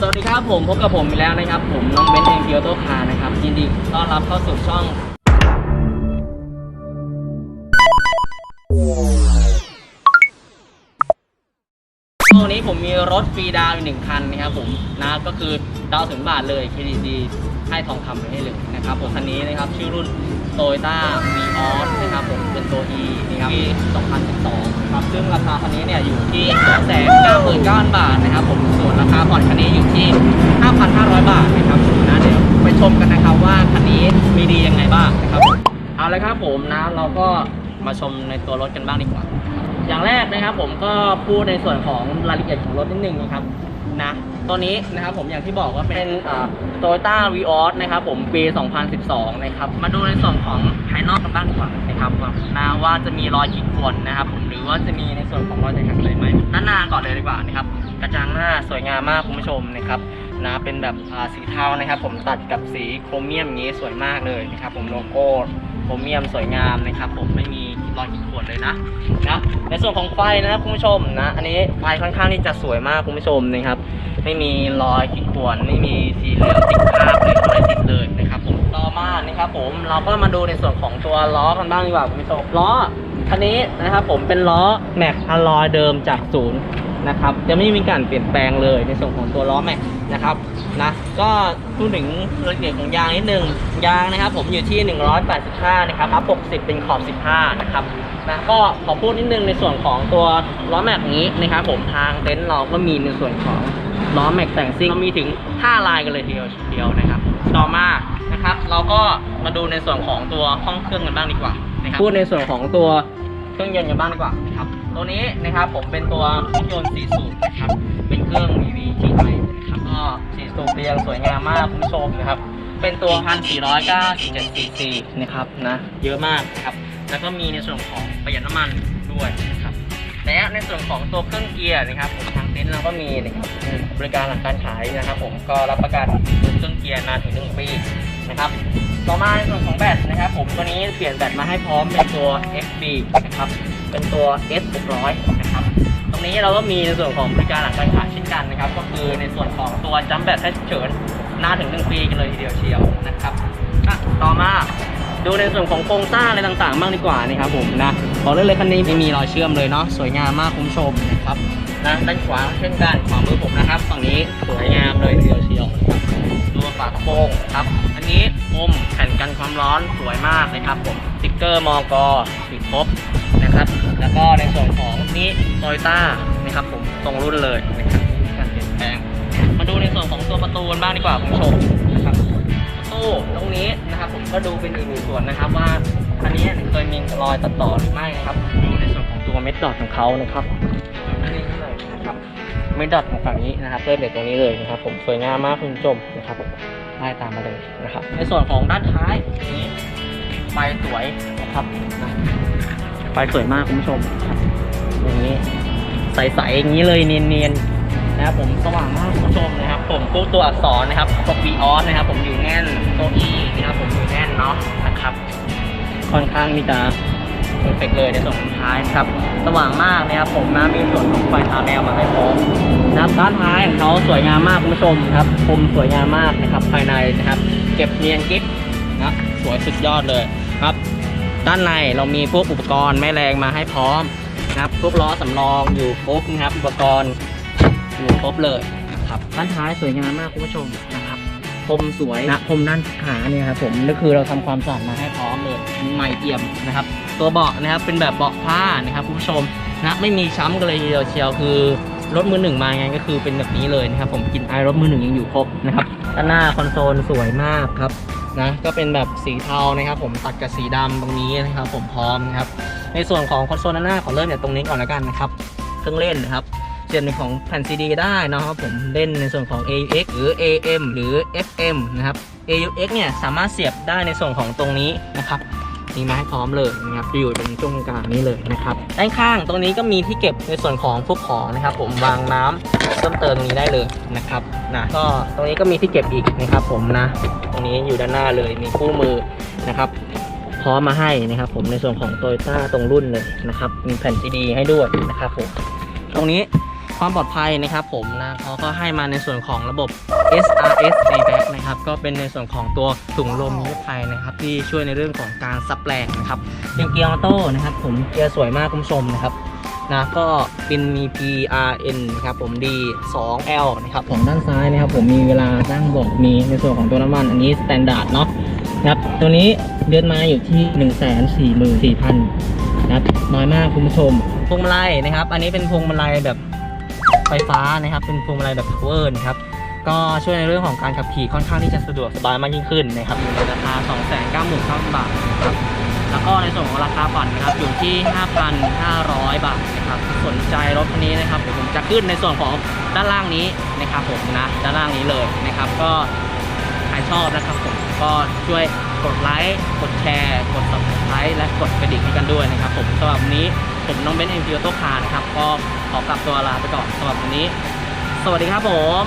สวัสดีครับผมพบกับผมอีกแล้วนะครับ ผมน้องเบนซ์เองเพิโอโตคานะครับยินดีต้อนรับเข้าสู่ช่องวันนี้ผมมีรถฟรีดาวน์อยู่หนึ่งคันนะครับผมนะก็คือดาวถึงบาทเลยเครดิตดีให้ทองคำไปให้เลยนะครับผมคันนี้นะครับชื่อรุ่น Toyota v ีออสนะครับ ตัว E นะครับปี2012ครับซึ่งราคาคันนี้เนี่ยอยู่ที่ 299,000 บาทนะครับผมส่วนราคาผ่อนคันนี้อยู่ที่ 5,500 บาทนะครับผมนะเดี๋ยวไปชมกันนะครับว่าคันนี้มีดียังไงบ้างนะครับผมเอาเลยครับผมนะเราก็มาชมในตัวรถกันบ้างดีกว่า อย่างแรกนะครับผมก็พูดในส่วนของรายละเอียดของรถนิดนึงนะครับ นะตัวนี้นะครับผมอย่างที่บอกว่าเป็นโตโยต้าวีออสนะครับผมปี 2012 นะครับมาดูในส่วนของภายนอกกันบ้างดีกว่านะครับนะว่าจะมีรอยขีดข่วนนะครับผมหรือว่าจะมีในส่วนของรอยแตกหักเลยไหมด้านหน้าก่อนเลยดีกว่านะครับกระจังหน้าสวยงามมากคุณผู้ชมนะครับนะเป็นแบบสีเทานะครับผมตัดกับสีโครเมียมนี้สวยมากเลยนะครับผมโลโก้โครเมียมสวยงามนะครับผมไม่มี รอยขีดข่วนเลยนะนะในส่วนของไฟนะครับคุณผู้ชมนะอันนี้ไฟค่อนข้างที่จะสวยมากคุณผู้ชมนะครับ ไม่มีรอยขีดข่วนไม่มีสีเหลืองติดคราบหรืออะไรติดเลยนะครับผมต่อมานะครับผมเราก็มาดูในส่วนของตัวล้อกันบ้างดีกว่าคุณผู้ชมล้อคันนี้นะครับผมเป็นล้อแม็กอะลอยเดิมจากศูนย์ นะครับ จะไม่มีการเปลี่ยนแปลงเลยในส่วนของตัวล้อแม็กนะครับนะก็พูดถึงรายละเอียดของยางนิดนึงยางนะครับ ผมอยู่ที่ 185 นะครับทับ60 เป็นขอบ 15 นะครับนะก็ขอพูดนิดนึงในส่วนของตัวล้อแม็กนี้นะครับ ผมทางเต็นท์เราก็มีในส่วนของล้อแม็กแต่งซิ่งเรามีถึง 5 ลายกันเลยทีเดียวเดียวนะครับ ต่อมานะครับ เราก็มาดูในส่วนของตัวห้องเครื่องกันบ้างดีกว่านะครับพูดในส่วนของตัว เครื่องยนต์กันบ้างดีกว่าครับ ตัวนี้นะครับผมเป็นตัวเครื่องยนต์4สูบนะครับ เป็นเครื่อง VV GI นะครับก็4สูบเรียงสวยงามมากคุณผู้ชมนะครับ เป็นตัว 1,497 cc นะครับนะ เยอะมากนะครับ แล้วก็มีในส่วนของประหยัดน้ำมันด้วยนะครับและในส่วนของตัวเครื่องเกียร์นะครับผมทางเต็นท์เราก็มีนะครับบริการหลังการขายนะครับ ผมก็รับประกันตัวเครื่องเกียร์นานถึงหนึ่งปีนะครับ ต่อมาในส่วนของแบตนะครับผมตัวนี้เปลี่ยนแบตมาให้พร้อมเป็นตัว XB นะครับเป็นตัว S 600นะครับตรงนี้เราก็มีในส่วนของบริการหลังการขายเช่นกันนะครับ ก็คือในส่วนของตัวจัมแบตให้เฉินนานถึง 1 ปีกันเลยทีเดียวเชียวนะครับต่อมาดูในส่วนของโครงสร้างอะไรต่างๆบ้างดีกว่านะครับผมนะขอเลือกเลยคันนี้ไม่มีรอยเชื่อมเลยเนาะสวยงามมากคุณผู้ชมนะครับนะด้านขวาเช่นกันขวามือผมนะครับฝั่งนี้สวยงามเลยทีเดียวเชียวดูฝากระโปรงครับ นนี้พรมแผ่นกันความร้อนสวยมากนะครับผมสติ๊กเกอร์มอกติดครบนะครับ แล้วก็ในส่วนของนี้โตโยต้านะครับผมตรงรุ่นเลยนะครับการเปลี่ยนแปลง มาดูในส่วนของตัวประตูบ้างดีกว่าคุณผู้ชมนะครับประตูตรงนี้นะครับผมก็ดูเป็นอีกหนึ่งส่วนนะครับว่าคันนี้เคยมีรอยตัดต่อหรือไม่นะครับดูในส่วนของตัวเม็ดดอทของเขานะครับนี่เลยนะครับเม็ดดอทของฝั่งนี้นะครับเริ่มจากตรงนี้เลยนะครับ ผมสวยงามมากคุณผู้ชมนะครับ ไล่ตามมาเลยนะครับ ในส่วนของด้านท้ายนี้ไฟสวยนะครับนะไฟสวยมากคุณผู้ชมครับอย่างนี้ใสๆอย่างนี้เลยเนียนๆนะครับผมสว่างมากคุณผู้ชมนะครับ ผมพวกตัวอักษรนะครับตัว V ออสนะครับ ผมอยู่แน่นตัว E นะครับผมอยู่แน่นเนาะนะครับ ค่อนข้างมีจะเพอร์เฟกเลยในส่วนของท้ายนะครับ สว่างมากนะครับผมนะมีส่วนของไฟทาแนวมาให้พร้อม นะครับด้านท้ายของเขาสวยงามมากคุณผู้ชมครับคมสวยงามมากนะครับภายในนะครับ เก็บเนียนกิ๊บนะสวยสุดยอดเลยครับ ด้านในเรามีพวกอุปกรณ์แม่แรงมาให้พร้อมนะครับ พวกล้อสำรองอยู่ครบนะครับ อุปกรณ์อยู่ครบเลยนะครับด้านท้ายสวยงามมากคุณผู้ชมนะครับพรมสวยนะพรมด้านขาเนี่ยครับผมนี่คือเราทำความสะอาดมาให้พร้อมเลยใหม่เอี่ยมนะครับ ตัวเบาะนะครับเป็นแบบเบาะผ้านะครับคุณผู้ชมนะไม่มีช้ำกันเลยทีเดียวเชียวคือ รถมือหนึ่งมาไงก็คือเป็นแบบนี้เลยนะครับผมกินไอรถมือหนึ่งยังอยู่ครบนะครับด้านหน้าคอนโซลสวยมากครับนะก็เป็นแบบสีเทานะครับผมตัดกับสีดำตรงนี้นะครับผมพร้อมครับในส่วนของคอนโซลด้านหน้าขอเริ่มจากตรงนี้ก่อนแล้วกันนะครับเครื่องเล่นนะครับเสียบในของแผ่นซีดีได้นะครับผมเล่นในส่วนของ AUX หรือ AM หรือ FM นะครับ AUX เนี่ยสามารถเสียบได้ในส่วนของตรงนี้นะครับ มีมาให้พร้อมเลยนะครับอยู่ตรงช่วงกลางนี้เลยนะครับด้านข้างตรงนี้ก็มีที่เก็บในส่วนของพวกของนะครับ ผมวางน้ำเพิ่มเติมตรงนี้ได้เลยนะครับนะก็ตรงนี้ก็มีที่เก็บอีกนะครับ ผมนะ ตรงนี้อยู่ด้านหน้าเลยมีคู่มือนะครับพร้อมมาให้นะครับผมในส่วนของโตโยต้าตรงรุ่นเลยนะครับ มีแผ่นซีดีให้ด้วยนะครับผมตรงนี้ ความปลอดภัยนะครับผมนะเขาก็ให้มาในส่วนของระบบ SRS ABAC นะครับก็เป็นในส่วนของตัวถุงลมนิรภัยนะครับ ที่ช่วยในเรื่องของการซับแรงนะครับเป็นเกียร์ออโต้นะครับ ผมเกียร์สวยมากคุณผู้ชมนะครับนะก็เป็นมี PRN นะครับผม D 2 L นะครับของด้านซ้ายนะครับ ผมมีเวลาตั้งบอกมีในส่วนของตัวน้ำมัน อันนี้สแตนดาร์ดเนาะนะครับตัวนี้เดือนมาอยู่ที่ 1 4 4 0 0 0นะครับน้อยมากคุณผู้ชมพวงมาลัยนะครับ อันนี้เป็นพวงมาลัยแบบ ไฟฟ้านะครับ เป็นพวงมาลัยแบบ power นะครับ ก็ช่วยในเรื่องของการขับขี่ค่อนข้างที่จะสะดวกสบายมากยิ่งขึ้นนะครับอยู่ในราคา 299,000บาทนะครับแล้วก็ในส่วนของราคาผ่อนนะครับอยู่ที่ 5,500 บาทนะครับสนใจรถคันนี้นะครับเดี๋ยวผมจะขึ้นในส่วนของด้านล่างนี้นะครับผมนะด้านล่างนี้เลยนะครับ ก็ใครชอบนะครับผมก็ช่วยกดไลค์กดแชร์ กด subscribe และกดกระดิ่งให้กันด้วยนะครับผมสำหรับวันนี้ ผมน้องเบนซ์เอ็มพีโอโตคาร์นะครับ ก็ขอกลับตัวลาไปก่อนสำหรับวันนี้ สวัสดีครับผม